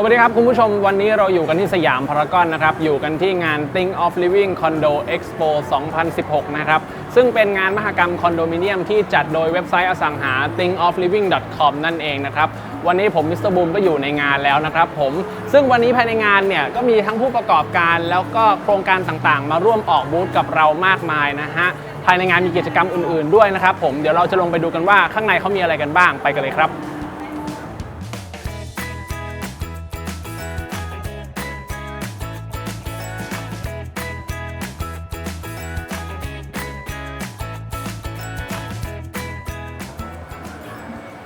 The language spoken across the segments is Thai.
สวัสดีครับ คุณผู้ชมวันนี้เราอยู่กันที่สยามพารากอนนะครับ อยู่กันที่งาน Think of Living Condo Expo 2016 นะครับ ซึ่งเป็นงานมหกรรมคอนโดมิเนียมที่จัดโดยเว็บไซต์อสังหา thinkofliving.com นั่นเองนะครับ วันนี้ผมมิสเตอร์บูมก็อยู่ในงานแล้วนะครับผม ซึ่งวันนี้ภายในงานเนี่ยก็มีทั้งผู้ประกอบการ แล้วก็โครงการต่างๆ มาร่วมออกบูธกับเรามากมายนะฮะ ภายในงานมีกิจกรรมอื่น ๆ ด้วยนะครับผม เดี๋ยวเราจะลงไปดูกันว่าข้างในเขามีอะไรกันบ้าง ไปกันเลยครับ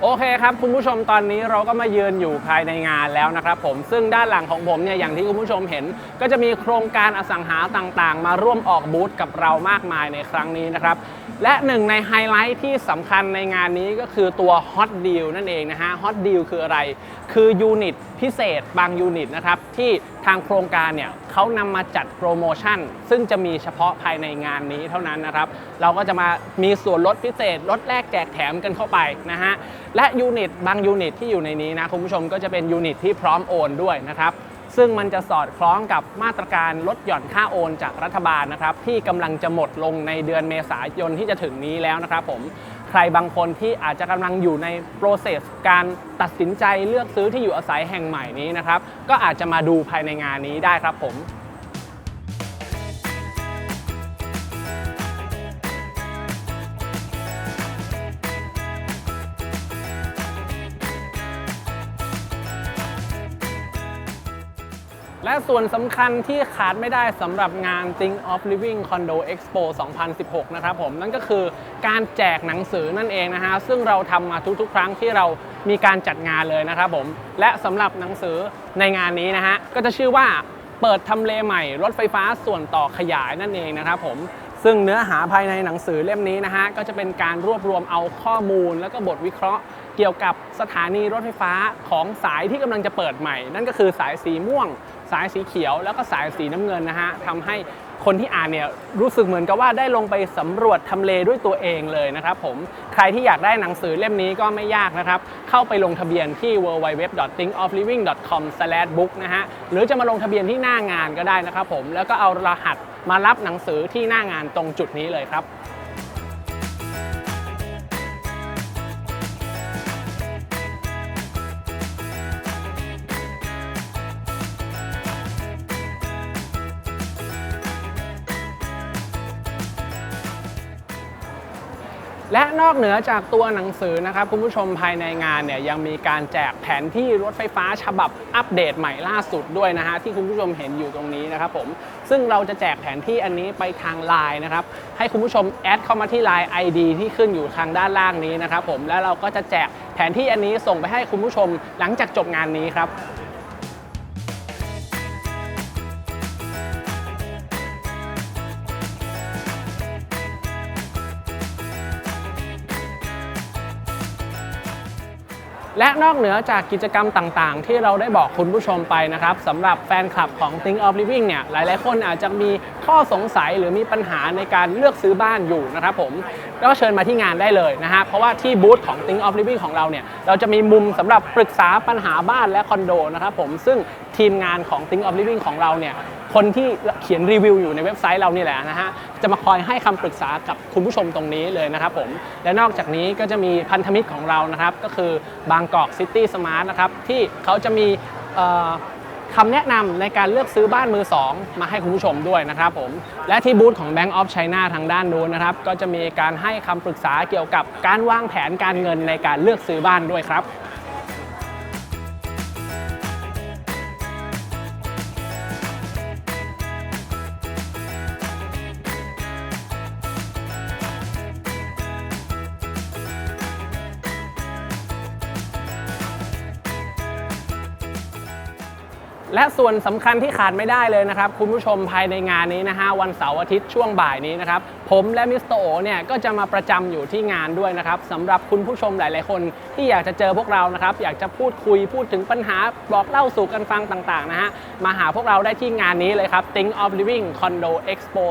โอเคครับคุณผู้ชมตอนนี้เราก็มายืนอยู่ภายในงานแล้วนะครับผมซึ่งด้านหลังของผมเนี่ยอย่างที่คุณผู้ชมเห็น ก็จะมีโครงการอสังหาต่างๆ มาร่วมออกบูธกับเรามากมายในครั้งนี้นะครับและหนึ่งในไฮไลท์ที่สำคัญในงานนี้ก็คือตัว Hot Deal นั่นเองนะฮะ Hot Deal คืออะไร คือยูนิตพิเศษบางยูนิตนะครับที่ทางโครงการเนี่ย เขานำมาจัดโปรโมชั่น ซึ่งจะมีเฉพาะภายในงานนี้เท่านั้นนะครับ เราก็จะมามีส่วนลดพิเศษลดแลกแจกแถมกันเข้าไปนะฮะ และยูนิตบางยูนิตที่อยู่ในนี้นะคุณผู้ชมก็จะเป็นยูนิตที่พร้อมโอนด้วยนะครับซึ่งมันจะสอดคล้องกับมาตรการลดหย่อนค่าโอนจากรัฐบาลนะครับที่กำลังจะหมดลงในเดือนเมษายนที่จะถึงนี้แล้วนะครับผม ใครบางคนที่อาจจะกำลังอยู่ใน process การตัดสินใจเลือกซื้อที่อยู่อาศัยแห่งใหม่นี้นะครับ ก็อาจจะมาดูภายในงานนี้ได้ครับผม และส่วนสำคัญที่ขาดไม่ได้สำหรับงาน Think of Living Condo Expo 2016 นะครับผม นั่นก็คือการแจกหนังสือนั่นเองนะฮะ ซึ่งเราทำมาทุกๆ ครั้งที่เรามีการจัดงานเลยนะครับผม และสำหรับหนังสือในงานนี้นะฮะ ก็จะชื่อว่าเปิดทำเลใหม่ รถไฟฟ้าส่วนต่อขยายนั่นเองนะครับผมซึ่งเนื้อหาภายในหนังสือเล่มนี้นะฮะ ก็จะเป็นการรวบรวมเอาข้อมูล แล้วก็บทวิเคราะห์ เกี่ยวกับสถานีรถไฟฟ้าของสายที่กำลังจะเปิดใหม่ นั่นก็คือสายสีม่วง สายสีเขียว แล้วก็สายสีน้ำเงินนะฮะทำให้คนที่อ่านเนี่ยรู้สึกเหมือนกับว่าได้ลงไปสำรวจทำเลด้วยตัวเองเลยนะครับผมใครที่อยากได้หนังสือเล่มนี้ก็ไม่ยากนะครับ เข้าไปลงทะเบียนที่ www.thinkofliving.com/book นะฮะหรือจะมาลงทะเบียนที่หน้างานก็ได้นะครับผมแล้วก็เอารหัสมารับหนังสือที่หน้างานตรงจุดนี้เลยครับ และนอกเหนือจากตัวหนังสือนะครับคุณผู้ชมภายในงานเนี่ยยังมีการแจกแผนที่รถไฟฟ้าฉบับอัปเดตใหม่ล่าสุดด้วยนะฮะที่คุณผู้ชมเห็นอยู่ตรงนี้นะครับผมซึ่งเราจะแจกแผนที่อันนี้ไปทางไลน์นะครับให้คุณผู้ชมแอดเข้ามาที่ไลน์ ID ที่ขึ้นอยู่ทางด้านล่างนี้นะครับผมแล้วเราก็จะแจกแผนที่อันนี้ส่งไปให้คุณผู้ชมหลังจากจบงานนี้ครับ และนอกเหนือจากกิจกรรมต่างๆ ที่เราได้บอกคุณผู้ชมไปนะครับสำหรับแฟนคลับของ Think of Living เนี่ยหลายๆ คนอาจจะมีข้อสงสัยหรือมีปัญหาในการเลือกซื้อบ้านอยู่นะครับผมก็เชิญมาที่งานได้เลยนะฮะเพราะว่าที่บูธของ Think of Living ของเราเนี่ยเราจะมีมุมสำหรับปรึกษาปัญหาบ้านและคอนโดนะครับผมซึ่งทีมงานของ Think of Living ของเราเนี่ยคนที่เขียนรีวิวอยู่ในเว็บไซต์เรานี่แหละนะฮะจะมาคอยให้คำปรึกษากับคุณผู้ชมตรงนี้เลยนะครับผมและนอกจากนี้ก็จะมีพันธมิตรของเรานะครับก็คือบางกอกซิตี้สมาร์ทนะครับที่เขาจะมีคำแนะนำในการเลือกซื้อบ้านมือ 2 มาให้คุณผู้ชมด้วยนะครับผม และที่บูธของ Bank of China ทางด้านนู้นนะครับ ก็จะมีการให้คำปรึกษาเกี่ยวกับการวางแผนการเงินในการเลือกซื้อบ้านด้วยครับ และส่วนสำคัญที่ขาดไม่ได้เลยนะครับ คุณผู้ชมภายในงานนี้นะฮะวันเสาร์อาทิตย์ช่วงบ่ายนี้นะครับ ผมและมิสเตอร์โอเนี่ยก็จะมาประจำอยู่ที่งานด้วยนะครับสำหรับคุณผู้ชมหลาย ๆ คนที่อยากจะเจอพวกเรานะครับ อยากจะพูดคุยพูดถึงปัญหาบอกเล่าสู่กันฟังต่าง ๆ นะฮะมาหาพวกเราได้ที่งานนี้เลยครับ Think of Living Condo Expo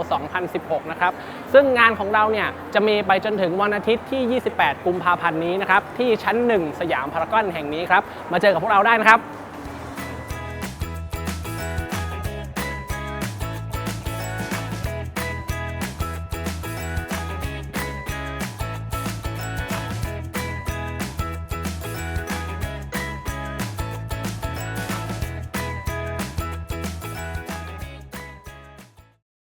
2016 นะครับซึ่งงานของเราเนี่ยจะมีไปจนถึงวันอาทิตย์ที่ 28 กุมภาพันธ์นี้นะครับที่ชั้น 1 สยามพารากอนแห่งนี้ครับมาเจอกับพวกเราได้นะครับ